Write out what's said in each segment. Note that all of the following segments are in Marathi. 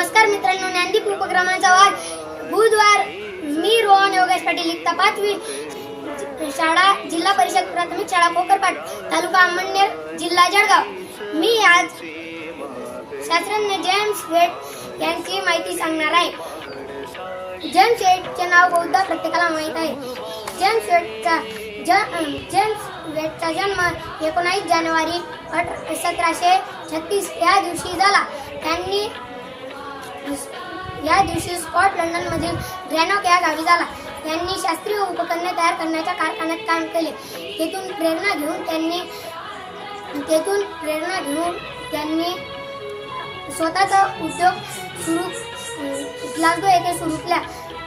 नमस्कार मित्रांनो ज्ञानदीप उपक्रमाचा वार बुधवार मी रोहन योगेश पाटील इयत्ता पाचवी शाळा जिल्हा परिषद प्राथमिक शाळा कोकरपाट तालुका अंमळनेर जिल्हा जळगाव. मी आज शास्त्रज्ञ जेम्स वेट यांची माहिती सांगणार आहे. जेम्स वेटचे नाव बहुधा प्रत्येकाला माहीत आहे. जेम्स वेटचा ज जेम्स वेटचा जन्म एकोणावीस जानेवारी अठ सतराशे छत्तीस या दिवशी झाला. त्यांनी या दिवशी स्कॉट लंडनमधील ग्रॅनॉक या गावी झाला त्यांनी शास्त्रीय उपकरणे तयार करण्याच्या कारखान्यात काम केले. तेथून प्रेरणा घेऊन त्यांनी तेथून प्रेरणा घेऊन त्यांनी स्वतःचा उद्योग सुरू ग्लासगो येथे सुरू केला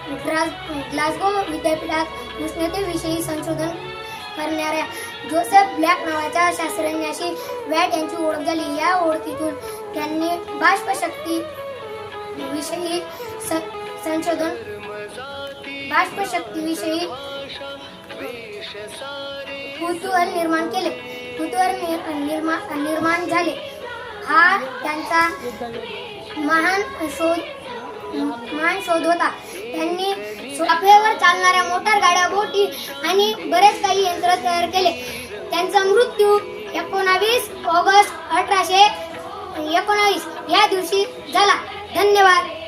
ग्लास- ग्लासगो विद्यापीठात उष्णतेविषयी संशोधन करणाऱ्या जोसेफ ब्लॅक नावाच्या शास्त्रज्ञाशी वॅट यांची ओळख झाली. या ओळखीतून त्यांनी बाष्पशक्ती विषयी स- संशोधन बाष्पशक्तीविषयी कुतूहल निर्माण केले. कुतूहल निर्माण निर्मा- निर्माण झाले. हा त्यांचा महान शोध महान शोध होता. त्यांनी वाफेवर चालणाऱ्या मोटार गाड्या बोटी आणि बरेच काही यंत्र तयार केले. त्यांचा मृत्यू एकोणावीस ऑगस्ट अठराशे एकोणावीस या दिवशी झाला. धन्यवाद.